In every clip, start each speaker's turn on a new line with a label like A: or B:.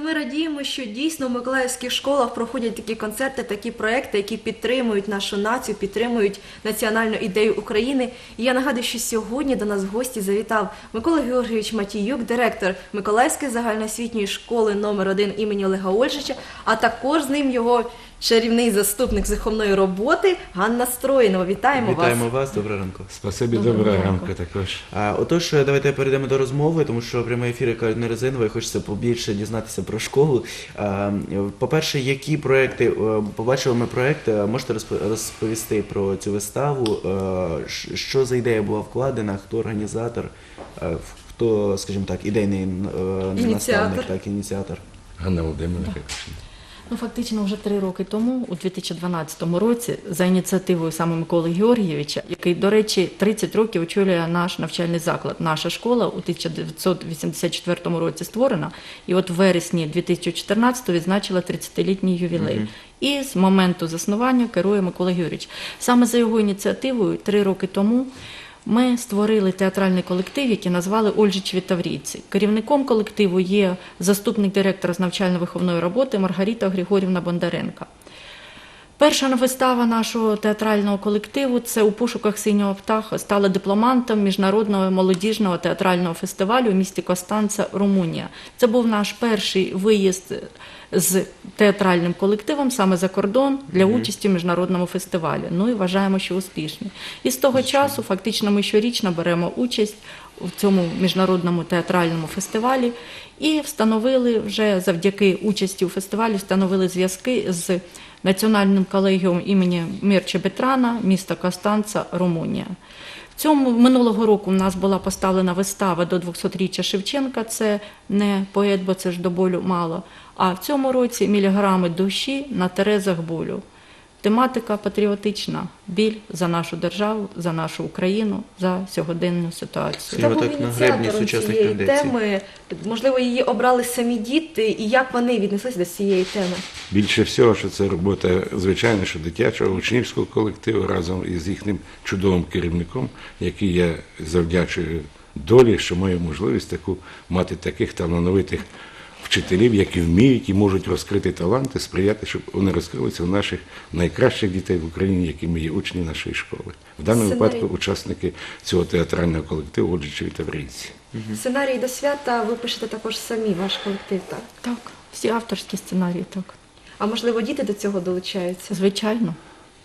A: ми радіємо, що дійсно в миколаївських школах проходять такі концерти, такі проекти, які підтримують нашу націю, підтримують національну ідею України. І я нагадую, що сьогодні до нас в гості завітав Микола Георгійович Матіюк, директор Миколаївської загальноосвітньої школи номер 1 імені Олега Ольжича, а також з ним його чарівний заступник з виховної роботи Ганна Строїнова. Вітаємо,
B: Вітаємо
A: вас.
B: вас, доброго ранку.
C: Спасибі,
A: Доброго ранку.
C: ранку також.
B: А, отож, е, давайте перейдемо до розмови, тому що прямий ефір яка не резиновий, хочеться побільше дізнатися про школу. А, по-перше, які проекти, е, побачили ми проект, е, можете розпо- розповісти про цю виставу, що за ідея була вкладена, хто організатор, хто, скажімо так, ідейний е,
A: Ініціатор.
B: наставник, так, ініціатор.
C: Ганна Володимирівна.
D: Ну, фактично, вже три роки тому, у 2012 році, за ініціативою саме Миколи Георгійовича, який, до речі, 30 років очолює наш навчальний заклад. Наша школа у 1984 році створена, і от в вересні 2014 відзначила 30-літній ювілей. І з моменту заснування керує Микола Георгійович. Саме за його ініціативою, три роки тому. Ми створили театральний колектив, який назвали Ольжичеві Таврійці. Керівником колективу є заступник директора з навчально-виховної роботи Маргарита Григорівна Бондаренка. Перша вистава нашого театрального колективу це у пошуках синього птаха стала дипломантом міжнародного молодіжного театрального фестивалю у місті Костанца, Румунія. Це був наш перший виїзд з театральним колективом саме за кордон для участі в міжнародному фестивалі. Ну і вважаємо, що успішний. І з того часу фактично ми щорічно беремо участь в цьому міжнародному театральному фестивалі і встановили вже завдяки участі у фестивалі, встановили зв'язки з національним колегіумом імені Мірче Бетрана, міста Костанца, Румунія. В цьому минулого року в нас була поставлена вистава до 200-річчя Шевченка. Це не поет, бо це ж до болю мало. А в цьому році міліграми душі на терезах болю. Тематика патріотична, біль за нашу державу, за нашу Україну, за сьогоденну ситуацію.
A: Хто був
B: так, на гребні
A: ініціатором
B: сучасних
A: цієї
B: тенденцій.
A: теми? Можливо, її обрали самі діти, і як вони віднеслися до цієї теми?
C: Більше всього, що це робота, звичайно, що дитячого учнівського колективу разом із їхнім чудовим керівником, який я завдячую долі, що маю можливість таку мати таких талановитих вчителів, які вміють і можуть розкрити таланти, сприяти, щоб вони розкрилися у наших найкращих дітей в Україні, якими є учні нашої школи. В даному
A: Сценарій.
C: випадку учасники цього театрального колективу Оджичеві Таврійці.
A: Сценарій до свята ви пишете також самі, ваш колектив, так?
D: Так, всі авторські сценарії, так.
A: А можливо, діти до цього долучаються?
D: Звичайно,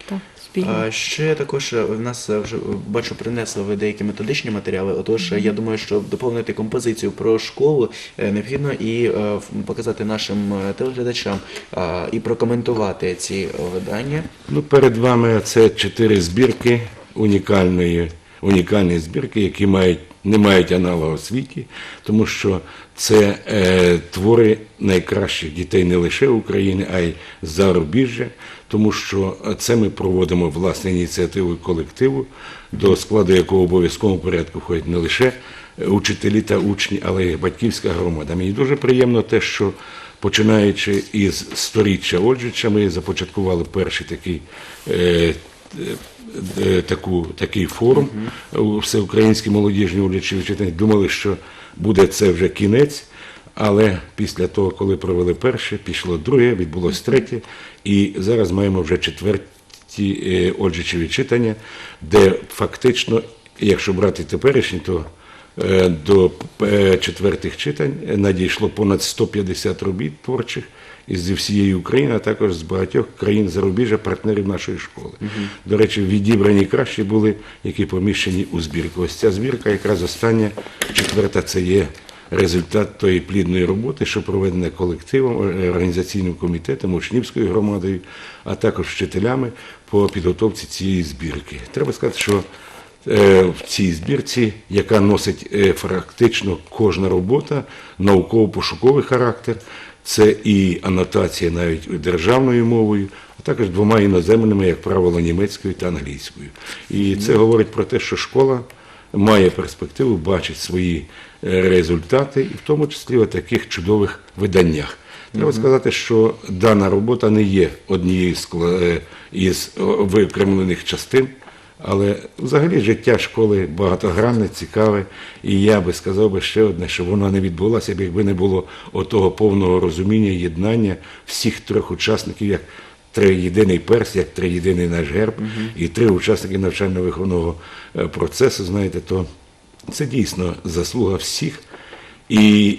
D: так, спільно.
B: Ще також е, в нас е, вже е, бачу принесли ви деякі методичні матеріали. Отож, е, я думаю, що доповнити композицію про школу необхідно і в- показати нашим телеглядачам і прокоментувати ці видання.
C: Ну, перед вами це чотири збірки унікальної, унікальні збірки, які мають, не мають аналогу світі, тому що це е, твори найкращих дітей не лише України, а й зарубіжжя, тому що це ми проводимо власне ініціативою колективу, до складу якого в обов'язковому порядку входять не лише учителі та учні, але й батьківська громада. Мені дуже приємно те, що починаючи із сторіччя Оджича, ми започаткували перший такий. Е, таку, такий форум. У всеукраїнській молодіжній вуличі вчителі. Думали, що буде це вже кінець, але після того, коли провели перше, пішло друге, відбулось третє, і зараз маємо вже четверті е, Оджичеві читання, де фактично, якщо брати теперішні, то е, до е, четвертих читань надійшло понад 150 робіт творчих із всієї України, а також з багатьох країн зарубіжжя, партнерів нашої школи. До речі, відібрані кращі були, які поміщені у збірку. Ось ця збірка, якраз остання, четверта, це є результат тої плідної роботи, що проведена колективом, е, організаційним комітетом, учнівською громадою, а також вчителями по підготовці цієї збірки. Треба сказати, що е, в цій збірці, яка носить е, практично кожна робота, науково-пошуковий характер, це і анотація навіть державною мовою, а також двома іноземними, як правило, німецькою та англійською. І це говорить про те, що школа має перспективу, бачить свої е, результати, і в тому числі в таких чудових виданнях. Треба сказати, що дана робота не є однією е, із виокремлених частин Але взагалі життя школи багатогранне, цікаве. І я би сказав би ще одне, що воно не відбулося якби не було отого повного розуміння, єднання всіх трьох учасників, як триєдиний перс, як триєдиний наш герб, і три учасники навчально-виховного е, процесу, знаєте, то це дійсно заслуга всіх. І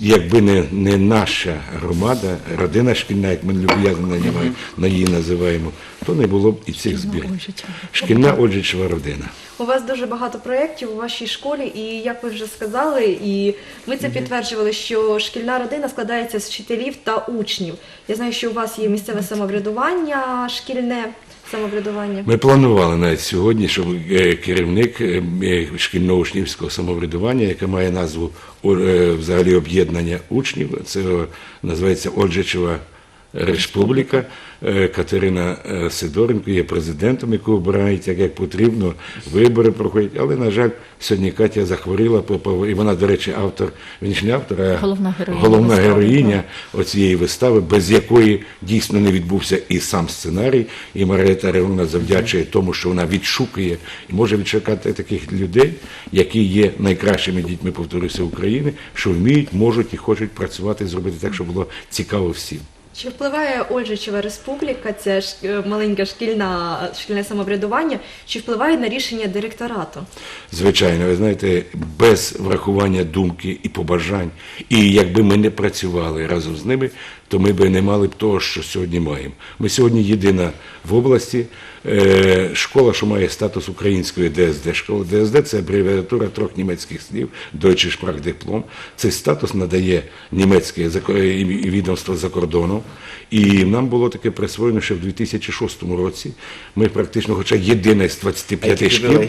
C: якби не, не наша громада, родина шкільна, як ми люб'язно на, на її називаємо, то не було б і цих збірів. Шкільна Ольжичева родина.
A: У вас дуже багато проєктів у вашій школі, і як ви вже сказали, і ми це підтверджували, що шкільна родина складається з вчителів та учнів. Я знаю, що у вас є місцеве самоврядування, шкільне самоврядування.
C: Ми планували навіть сьогодні, щоб е, керівник е, е, шкільно-учнівського самоврядування, яке має назву взагалі об'єднання учнів, це називається Ольжичева Республіка. Е, Катерина е, Сидоренко є президентом, яку обирають як, як потрібно, вибори проходять. Але, на жаль, сьогодні Катя захворіла, попав- і вона, до речі, автор, він ж не автор, а
D: Головна героїня
C: головна героїня оцієї вистави, без якої дійсно не відбувся і сам сценарій. І Маргарита Реуна завдячує тому, що вона відшукує і може відшукати таких людей, які є найкращими дітьми, повторюся, України, що вміють, можуть і хочуть працювати, зробити так, щоб було цікаво всім.
A: Чи впливає Ольжичева республіка, це е, маленьке шкільна, шкільне самоврядування, чи впливає на рішення директорату?
C: Звичайно, ви знаєте, без врахування думки і побажань, і якби ми не працювали разом з ними, то ми би не мали б того, що сьогодні маємо. Ми сьогодні єдина в області е, школа, що має статус української ДСД. Школа ДСД це абревіатура трьох німецьких слів Deutsche Sprachdиплом. Цей статус надає німецьке і відомство за кордоном. І нам було таке присвоєно ще в 2006 році. Ми практично, хоча єдина з 25
B: А
C: шкіл.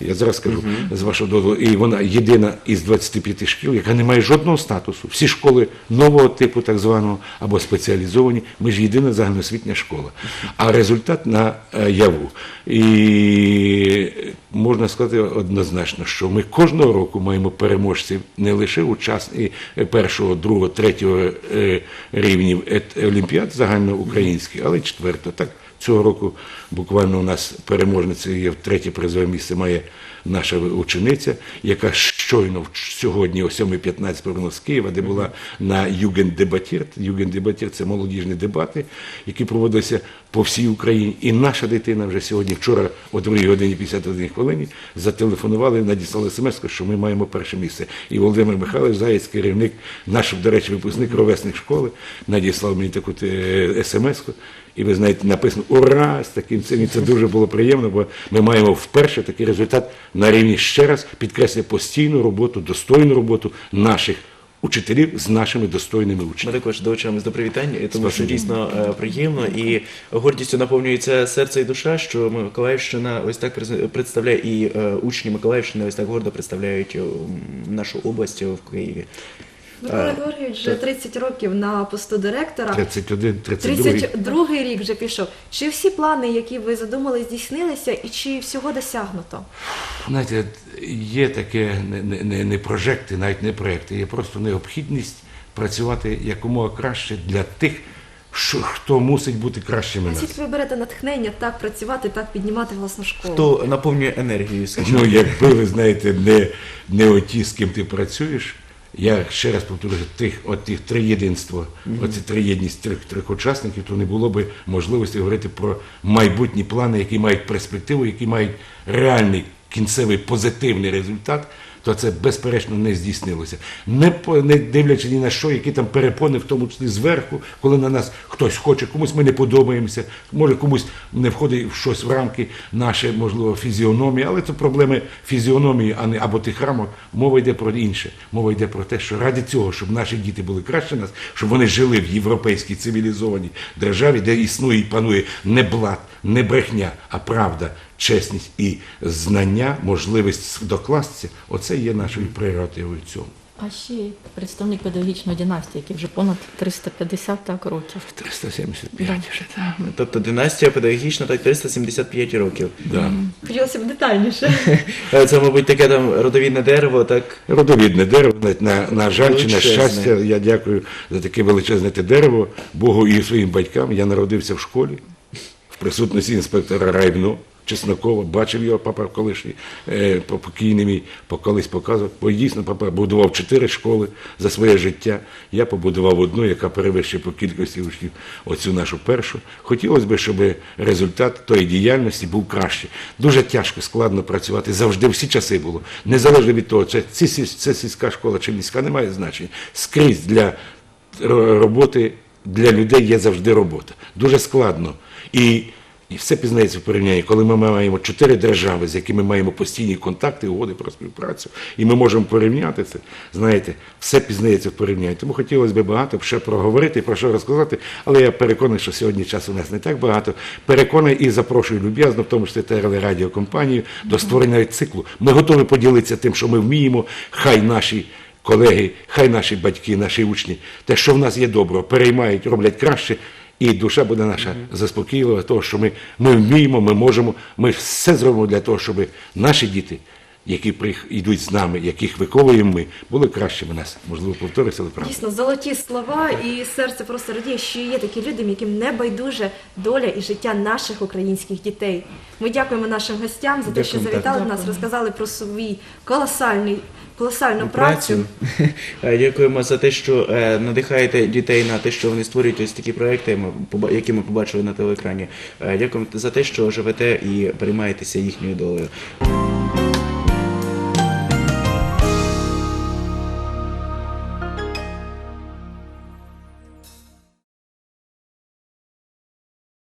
C: Я зараз скажу з вашого дозволу. І вона єдина із 25 шкіл, яка не має жодного статусу. Всі школи нового типу, так званого, або спеціалізовані. Ми ж єдина загальноосвітня школа. А результат на е, яву. І можна сказати однозначно, що ми кожного року маємо переможців не лише учасників першого, другого, третього е, рівнів олімпіад загальноукраїнських, але четверта. Так Цього року буквально у нас переможницею є третє призове місце має наша учениця, яка щойно сьогодні о 7.15 повернулася з Києва, де була на Югендебатір. Югендебатір – це молодіжні дебати, які проводилися по всій Україні. І наша дитина вже сьогодні, вчора о 2 годині 51 хвилині, зателефонували, надіслали смс, що ми маємо перше місце. І Володимир Михайлович Заєць, керівник, наш, до речі, випускник ровесник школи, надіслав мені таку е, смс-ку. І ви знаєте, написано Ура! з таким цим. І це дуже було приємно, бо ми маємо вперше такий результат на рівні ще раз підкреслює постійну роботу, достойну роботу наших учителів з нашими достойними учнями.
B: Ми також долучаємось до привітань, і тому що дійсно е, приємно і гордістю наповнюється серце і душа, що Миколаївщина ось так представляє, і е, учні Миколаївщини ось так гордо представляють нашу область в Києві.
A: Микола Георгійович вже 30 років на посту директора.
C: 31, 32.
A: 32 рік вже пішов. Чи всі плани, які ви задумали, здійснилися, і чи всього досягнуто?
C: Знаєте, є таке не, не, не, не прожекти, навіть не проекти, є просто необхідність працювати якомога краще для тих, що, хто мусить бути кращими нас.
A: звідки ви берете натхнення так працювати, так піднімати власну школу?
B: Хто наповнює енергією, скажімо?
C: Ну, якби ви знаєте, не, не оті, з ким ти працюєш, я ще раз повторюю, тих, от тих три єдинства, оці три єдність трьох, трьох учасників, то не було би можливості говорити про майбутні плани, які мають перспективу, які мають реальний кінцевий позитивний результат. То це безперечно не здійснилося. Не, не дивлячись ні на що, які там перепони, в тому числі зверху, коли на нас хтось хоче, комусь ми не подобаємося, може комусь не входить в щось в рамки нашої, можливо, фізіономії, але це проблеми фізіономії, а не або тих рамок. Мова йде про інше. Мова йде про те, що ради цього, щоб наші діти були краще нас, щоб вони жили в європейській цивілізованій державі, де існує і панує не блат, не брехня, а правда, чесність і знання, можливість докластися. Оце є нашою прерогативою в цьому.
D: А ще й представник педагогічної династії, який вже понад 350 так років.
C: 375
D: Да.
C: вже. так.
B: Тобто династія педагогічна так 375 років.
C: Да.
A: Хотілося б детальніше.
B: Е, Це, мабуть, таке там родовідне дерево, так
C: Родовідне дерево, навіть на, на жаль чи на щастя, я дякую за таке величезне те дерево, Богу і своїм батькам. Я народився в школі в присутності інспектора Райбну, Чеснокова, бачив його папа колишній е, покійний мій, по- колись показував. Бо дійсно папа будував чотири школи за своє життя. Я побудував одну, яка перевищує по кількості учнів оцю нашу першу. Хотілося б, щоб результат тої діяльності був кращий. Дуже тяжко, складно працювати. Завжди всі часи було. Незалежно від того, чи це, це сільська школа чи міська, немає значення. Скрізь для роботи для людей є завжди робота. Дуже складно. І, і все пізнається в порівнянні, коли ми маємо чотири держави, з якими маємо постійні контакти, угоди про співпрацю, і ми можемо порівняти це. Знаєте, все пізнається в порівнянні. Тому хотілося б багато ще проговорити, про що розказати, але я переконаний, що сьогодні часу у нас не так багато. Переконаний і запрошую люб'язно, в тому числі телерадіокомпанію, до створення циклу. Ми готові поділитися тим, що ми вміємо, хай наші колеги, хай наші батьки, наші учні, те, що в нас є добро, переймають, роблять краще, і душа буде наша заспокійлива, того, що ми, ми вміємо, ми можемо, ми все зробимо для того, щоб наші діти, які йдуть з нами, яких виховуємо ми, були кращими нас. Можливо, повторюся, але правда.
A: Дійсно, золоті слова, і серце просто радіє, що є такі люди, яким не байдуже доля і життя наших українських дітей. Ми дякуємо нашим гостям за те, що завітали
D: так.
A: до нас, розказали про свій колосальний, колосальну
B: працю.
A: працю.
B: Е, Дякуємо за те, що е, надихаєте дітей на те, що вони створюють ось такі проекти, які ми побачили на телеекрані. Е, Дякуємо за те, що живете і переймаєтеся їхньою долею.